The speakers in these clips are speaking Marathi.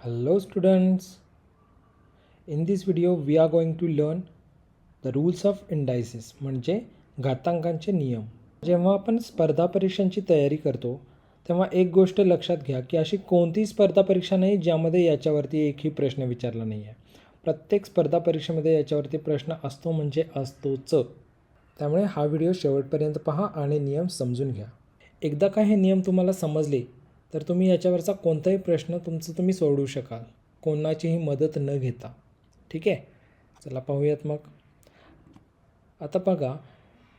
Hello students. In this video we are going to learn the rules of indices म्हणजे घातांकांचे नियम. जेव्हा आपण स्पर्धा परीक्षांची तयारी करतो तेव्हा एक गोष्ट लक्षात घ्या की अशी कोणतीही स्पर्धा परीक्षा नाही ज्यामध्ये याच्यावरती एकही प्रश्न विचारला नाही आहे प्रत्येक स्पर्धा परीक्षेमध्ये याच्यावरती प्रश्न असतो म्हणजे असतोच. त्यामुळे हा व्हिडिओ शेवटपर्यंत पहा आणि नियम समजून घ्या. एकदा का हे नियम तुम्हाला समजले तर तुम्ही याच्यावरचा कोणताही प्रश्न तुमचं तुम्ही सोडवू शकाल. कोणाचीही मदत न घेता. ठीक आहे? चला पाहूयात मग. आता बघा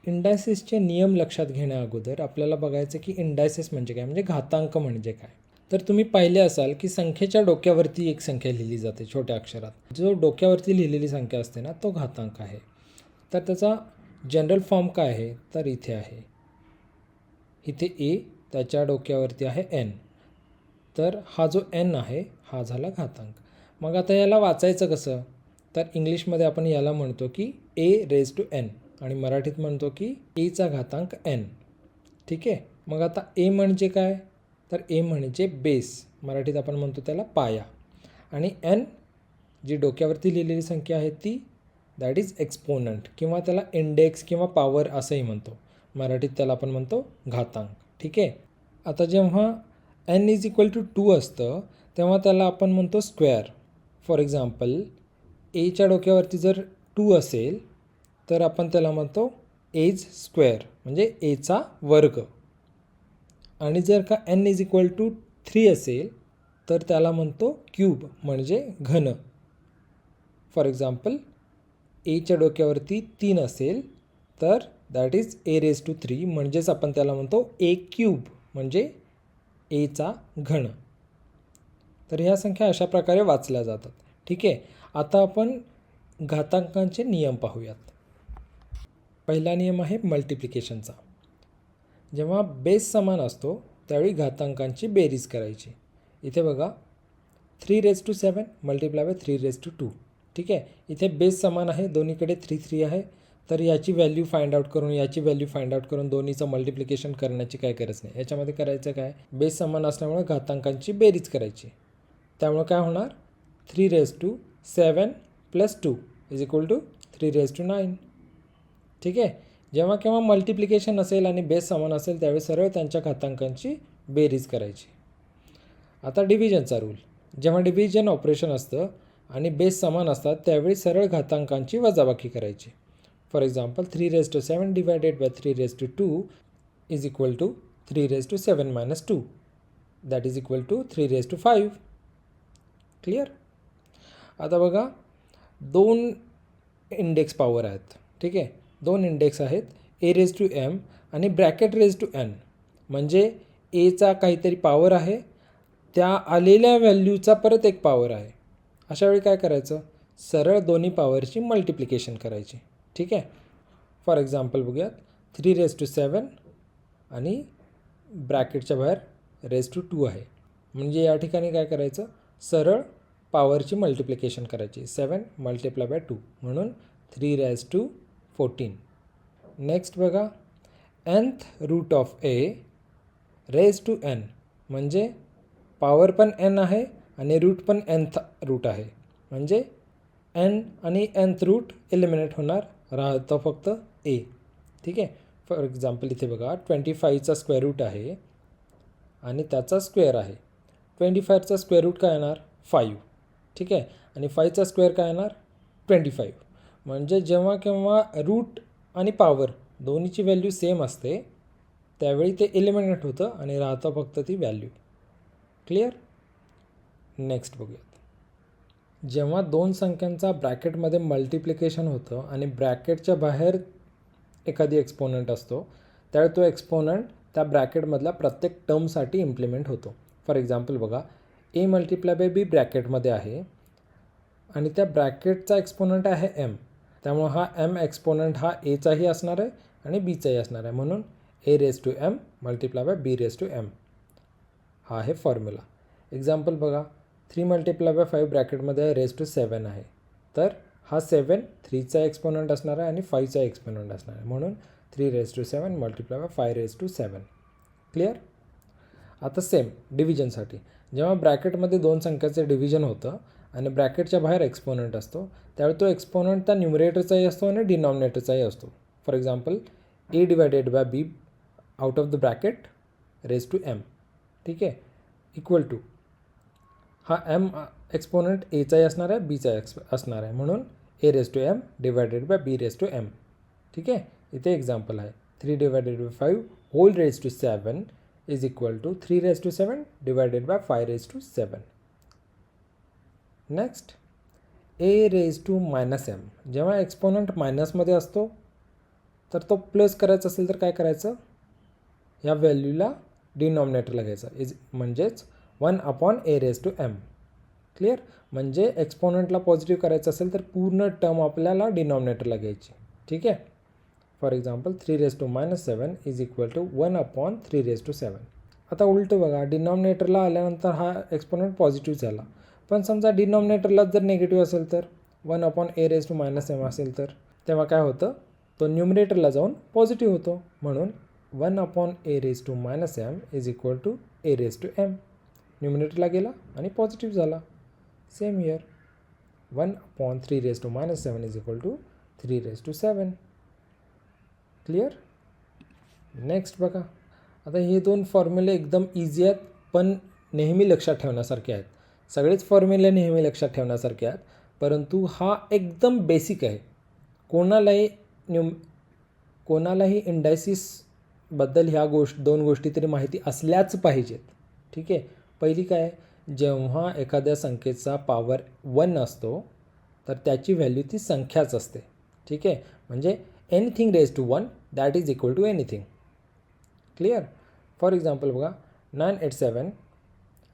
इंडायसिसचे नियम लक्षात घेण्या अगोदर आपल्याला बघायचं की इंडायसिस म्हणजे काय? म्हणजे घातांक म्हणजे काय? तर तुम्ही पाहिले असाल की संख्येच्या डोक्यावरती एक संख्या लिहिली जाते छोट्या अक्षरात. जो डोक्यावरती लिहिलेली संख्या असते ना तो घातांक आहे. तर त्याचा जनरल फॉर्म काय आहे? तर इथे आहे. इथे ए त्याच्या डोक्यावरती आहे एन तर हा जो एन आहे हा झाला घातांक. मग आता याला वाचायचं कसं? तर इंग्लिशमध्ये आपण याला म्हणतो की ए रेज टू एन आणि मराठीत म्हणतो की एचा घातांक एन ठीक आहे? मग आता ए म्हणजे काय? तर ए म्हणजे बेस मराठीत आपण म्हणतो त्याला पाया. आणि एन जी डोक्यावरती लिहिलेली संख्या आहे ती दॅट इज एक्सपोनंट किंवा त्याला इंडेक्स किंवा पॉवर असंही म्हणतो. मराठीत त्याला आपण म्हणतो घातांक. ठीक आहे? आता जेव्हा N is equal to two असतं तेव्हा त्याला आपण म्हणतो स्क्वेअर फॉर एक्झाम्पल एच्या डोक्यावरती जर टू असेल तर आपण त्याला म्हणतो एज स्क्वेअर म्हणजे एचा वर्ग. आणि जर का N is equal to three असेल तर त्याला म्हणतो क्यूब म्हणजे घन. फॉर एक्झाम्पल एच्या डोक्यावरती तीन असेल तर that is A raise to three म्हणजेच आपण त्याला म्हणतो ए क्यूब म्हणजे एचा घन. तर ह्या संख्या अशा प्रकारे वाचल्या जातात. ठीक आहे? आता आपण घातांकांचे नियम पाहूयात. पहिला नियम आहे मल्टिप्लिकेशनचा जेव्हा बेस समान असतो त्यावेळी घातांकांची बेरीज करायची. इथे बघा three raise to seven multiply by three raise to two ठीक आहे? इथे बेस समान आहे दोन्हीकडे थ्री थ्री आहे. तर याची व्हॅल्यू फाइंड आउट करून याची व्हॅल्यू फाइंड आउट करून दोन्हीचं मल्टिप्लिकेशन करण्याची काय गरज नाही. याच्यामध्ये करायचं काय? बेस समान असल्यामुळे घातांकांची बेरीज करायची. त्यामुळे काय होणार? Three raise to seven plus two is equal to three raise to nine ठीक आहे? जेव्हा केव्हा मल्टिप्लिकेशन असेल आणि बेस समान असेल त्यावेळी सरळ त्यांच्या घातांकांची बेरीज करायची. आता डिव्हिजनचा रूल जेव्हा डिव्हिजन ऑपरेशन असतं आणि बेस समान असतात त्यावेळी सरळ घातांकांची वजाबाकी करायची. For example three raised to seven divided by three raised to two is equal to three raised to seven minus two that is equal to three raised to five clear आता बघा दोन इंडेक्स पॉवर आहेत. ठीक आहे? दोन इंडेक्स आहेत. ए रेज टू एम आणि ब्रॅकेट रेज टू एन म्हणजे एचा काहीतरी पॉवर आहे. त्या आलेल्या व्हॅल्यूचा परत एक पॉवर आहे. अशा वेळी काय करायचं? सरळ दोन्ही पॉवरची मल्टिप्लिकेशन करायची. ठीक आहे फॉर एक्झाम्पल बघूयात थ्री रेस टू सेवन आणि ब्रॅकेटच्या बाहेर रेस टू टू आहे. म्हणजे या ठिकाणी काय करायचं? सरळ पॉवरची मल्टिप्लिकेशन करायची. सेवन मल्टिप्लाय बाय टू म्हणून three raise to fourteen next बघा. Nth root of A raise to N म्हणजे पॉवर पण एन आहे आणि रूट पण एन्थ रूट आहे. म्हणजे एन आणि एन्थ रूट एलिमिनेट होणार. राहतं फक्त ए ठीक आहे? फॉर एक्झाम्पल इथे बघा ट्वेंटी फाईव्हचा स्क्वेअर रूट आहे आणि त्याचा स्क्वेअर आहे. ट्वेंटी फाईव्हचा स्क्वेअर रूट काय येणार? फाईव्ह ठीक आहे? आणि फाईव्हचा स्क्वेअर काय येणार? ट्वेंटी फाईव्ह म्हणजे जेव्हा केव्हा रूट आणि पावर दोन्हीची व्हॅल्यू सेम असते त्यावेळी ते एलिमिनेट होतं आणि राहतं फक्त ती व्हॅल्यू क्लिअर नेक्स्ट बघूया जेव्हा दोन संख्यांचा ब्रॅकेटमध्ये मल्टिप्लिकेशन होतं आणि ब्रॅकेटच्या बाहेर एखादी एक्सपोनंट असतो त्यावेळी तो एक्सपोनंट त्या ब्रॅकेटमधल्या प्रत्येक टर्मसाठी इम्प्लिमेंट होतो. फॉर एक्झाम्पल बघा ए मल्टिप्लाय बाय बी ब्रॅकेटमध्ये आहे आणि त्या ब्रॅकेटचा एक्सपोनंट आहे एम. त्यामुळं हा एम एक्सपोनंट हा एचाही असणार आहे आणि बीचाही असणार आहे. म्हणून A raise to M multiply by B raise to M. हा आहे फॉर्म्युला. एक्झाम्पल बघा थ्री मल्टिप्लाय बाय फाईव्ह ब्रॅकेटमध्ये रेस टू सेवन आहे. तर हा सेवन थ्रीचा एक्सपोनंट असणार आहे आणि फाईव्हचा एक्सपोनंट असणार आहे. म्हणून three raise to seven multiply by five raise to seven. Clear? आता सेम डिव्हिजनसाठी. जेव्हा ब्रॅकेटमध्ये दोन संख्याचं डिव्हिजन होतं आणि ब्रॅकेटच्या बाहेर एक्सपोनंट असतो त्यावेळी तो एक्सपोनंट त्या न्युमरेटरचाही असतो आणि डिनॉमिनेटरचाही असतो. For example A divided by B out of the bracket raise to M. ठीक आहे? Equal to. हा एम एक्सपोनंट एचाही असणार आहे बीचा एक्स असणार आहे. म्हणून A raise to M divided by B raise to M ठीक आहे? इथे एक्झाम्पल आहे. Three divided by five whole raise to seven is equal to three raise to seven divided by five raise to seven next A raise to minus M जेव्हा एक्सपोनंट मायनसमध्ये असतो तर तो प्लस करायचा असेल तर काय करायचं? या व्हॅल्यूला डिनॉमिनेटरला घ्यायचा. इज म्हणजेच one upon A raise to M. Clear? म्हणजे एक्सपोनंटला पॉझिटिव्ह करायचं असेल तर पूर्ण टर्म आपल्याला डिनॉमिनेटरला घ्यायची. ठीक आहे? For example three raise to minus seven is equal to one upon three raise to seven. आता उलटं बघा डिनॉमिनेटरला आल्यानंतर हा एक्सपोनंट पॉझिटिव्ह झाला. पण समजा डिनॉमिनेटरला जर निगेटिव्ह असेल तर one upon A raise to minus M असेल तर तेव्हा काय होतं? तो न्युमिनेटरला जाऊन पॉझिटिव्ह होतो. म्हणून one upon A raise to minus M is equal to A raise to M. न्युमिनेटरला गेला आणि पॉझिटिव्ह झाला. Same here. One upon three raise to minus seven is equal to three raise to seven. Clear? Next बघा. आता हे दोन फॉर्म्युले एकदम इझी आहेत पण नेहमी लक्षात ठेवण्यासारखे आहेत. सगळेच फॉर्म्युले नेहमी लक्षात ठेवण्यासारखे आहेत परंतु हा एकदम बेसिक आहे. कोणालाही न्यू कोणालाही इंडायसिसबद्दल ह्या गोष्ट दोन गोष्टी तरी माहिती असल्याच पाहिजेत. ठीक आहे? पहिली काय? जेव्हा एखाद्या संख्येचा पॉवर वन असतो तर त्याची व्हॅल्यू ती संख्याच असते. ठीक आहे? म्हणजे anything raise to one that is equal to anything clear for example बघा nine eight seven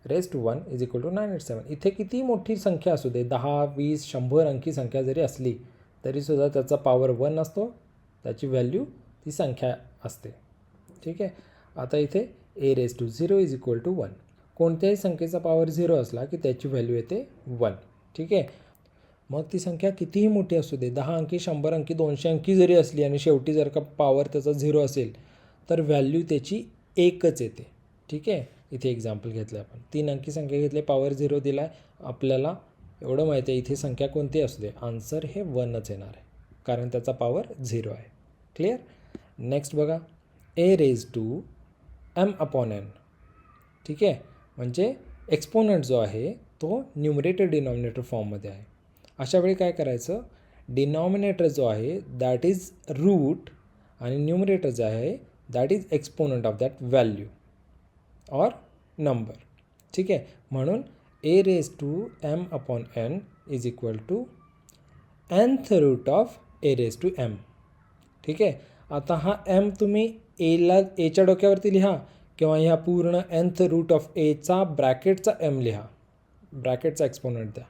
raise to one is equal to nine eight seven इथे किती मोठी संख्या असू दे दहा वीस शंभर अंकी संख्या जरी असली तरीसुद्धा त्याचा पॉवर वन असतो. त्याची व्हॅल्यू ती संख्या असते. ठीक आहे? आता इथे A raise to zero is equal to one कोणत्याही संख्येचा पॉवर झिरो असला की त्याची व्हॅल्यू येते वन ठीक आहे? मग ती संख्या कितीही मोठी असू दे दहा अंकी शंभर अंकी दोनशे अंकी जरी असली आणि शेवटी जर का पॉवर त्याचा झिरो असेल तर व्हॅल्यू त्याची एकच येते. ठीक आहे? इथे एक्झाम्पल घेतलं आपण. तीन अंकी संख्या घेतली पॉवर झिरो दिला आहे आपल्याला एवढं माहिती आहे इथे संख्या कोणती असू दे? आन्सर हे वनच येणार आहे. कारण त्याचा पॉवर झिरो आहे. क्लिअर नेक्स्ट बघा. A raise to M upon N ठीक आहे? म्हणजे एक्सपोनंट जो आहे तो न्युमरेटर डिनॉमिनेटर फॉर्ममध्ये आहे. अशा वेळी काय करायचं? डिनॉमिनेटर जो आहे दॅट इज रूट आणि न्युमरेटर जे आहे that is exponent of that value or number ठीक आहे? म्हणून A raise to M upon N is equal to nth root of A raise to M ठीक आहे? आता हा एम तुम्ही एला एच्या डोक्यावरती लिहा. किंवा ह्या पूर्ण एन्थ रूट ऑफ एचा ब्रॅकेटचा एम लिहा. ब्रॅकेटचा एक्सपोनंट द्या.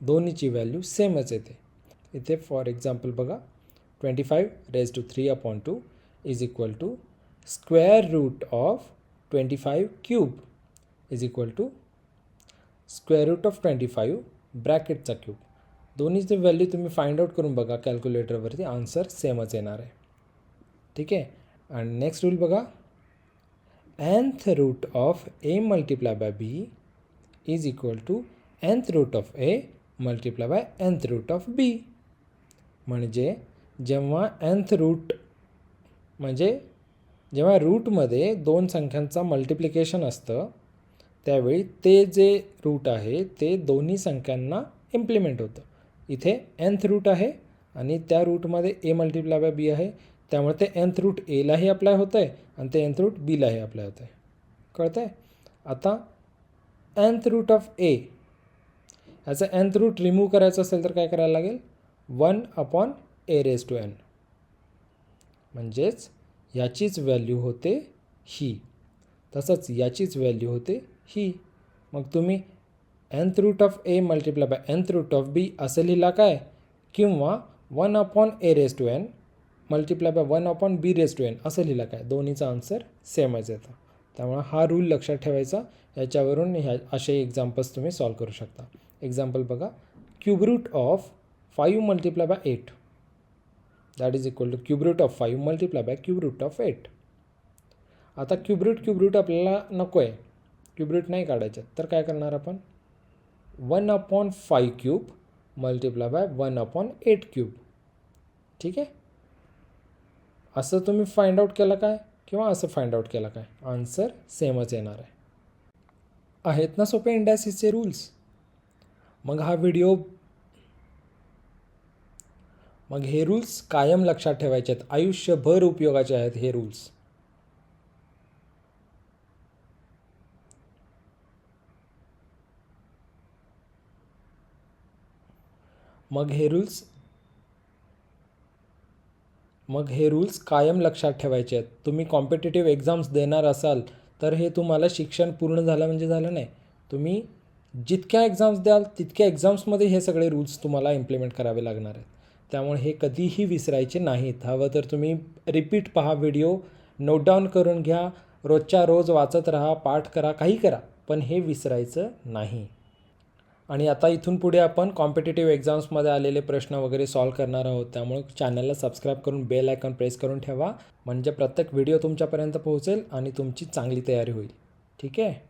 दोन्हीची व्हॅल्यू सेमच येते. इथे फॉर एक्झाम्पल बघा twenty five raise to three upon two is equal to square root of twenty five cube is equal to square root of twenty five ब्रॅकेटचा cube दोन्हीचे व्हॅल्यू तुम्ही फाइंड आउट करून बघा कॅल्क्युलेटरवरती आन्सर सेमच येणार आहे. ठीक? आहे आणि नेक्स्ट रूल बघा. Nth root of A multiplied by B is equal to nth root of A multiply by nth root of B म्हणजे जेव्हा nth रूट म्हणजे जेव्हा रूटमध्ये दोन संख्यांचा मल्टिप्लिकेशन असतं त्यावेळी ते जे रूट आहे ते दोन्ही संख्यांना इम्प्लिमेंट होतं. इथे nth रूट आहे आणि त्या रूटमध्ये ए मल्टिप्लाय बाय बी आहे. त्यामुळे ते एन्थ रूट एलाही अप्लाय होतं आहे आणि ते एन्थ रूट बीलाही अप्लाय होतं आहे कळतं आहे आता एन्थ रूट ऑफ ए ह्याचं एन्थ रूट रिमूव्ह करायचं असेल तर काय करायला लागेल? One upon A raise to N म्हणजेच याचीच व्हॅल्यू होते ही. तसंच याचीच व्हॅल्यू होते ही. मग तुम्ही nth root of A multiply by nth root of B असं लिहिला काय? किंवा one upon A raise to N multiply by one upon B raise to N असं लिहिलं काय? दोन्हीचा आन्सर सेमच येतं. त्यामुळे हा रूल लक्षात ठेवायचा. याच्यावरून ह्या असे एक्झाम्पल्स तुम्ही सॉल्व करू शकता. एक्झाम्पल बघा. Cube root of five multiply by eight that is equal to cube root of five multiply by cube root of eight आता क्यूबरूट क्यूबरूट आपल्याला नको आहे क्यूबरूट नाही काढायचे. तर काय करणार आपण? One upon five cube multiply by one upon eight cube ठीक आहे? असं तुम्ही फाइंड आउट केलं काय? किंवा असं फाइंड आउट केलं काय? आन्सर सेमच येणार आहे. आहेत ना सोपे इंडायसिसचे रूल्स मग हा व्हिडिओ मग हे रूल्स कायम लक्षात ठेवायचे आहेत. आयुष्यभर उपयोगाचे आहेत हे रूल्स मग हे रूल्स मग हे रूल्स कायम लक्षात ठेवायचे आहेत. तुम्ही कॉम्पिटेटिव्ह एक्झाम्स देणार असाल तर हे तुम्हाला शिक्षण पूर्ण झालं म्हणजे झालं नाही. तुम्ही जितक्या एक्झाम्स द्याल तितक्या एक्झाम्समध्ये हे सगळे रूल्स तुम्हाला इम्प्लिमेंट करावे लागणार आहेत. त्यामुळे हे कधीही विसरायचे नाहीत. हवं तर तुम्ही रिपीट पहा व्हिडिओ नोट डाऊन करून घ्या रोजच्या रोज वाचत राहा पाठ करा काही करा पण हे विसरायचं नाही. आणि आता इथून पुढे आपण कॉम्पिटेटिव्ह एक्झाम्समध्ये आलेले प्रश्न वगैरे सॉल्व करणार आहोत. त्यामुळे चॅनलला सबस्क्राईब करून बेल आयकॉन प्रेस करून ठेवा. म्हणजे प्रत्येक व्हिडिओ तुमच्यापर्यंत पोहोचेल आणि तुमची चांगली तयारी होईल. ठीक आहे?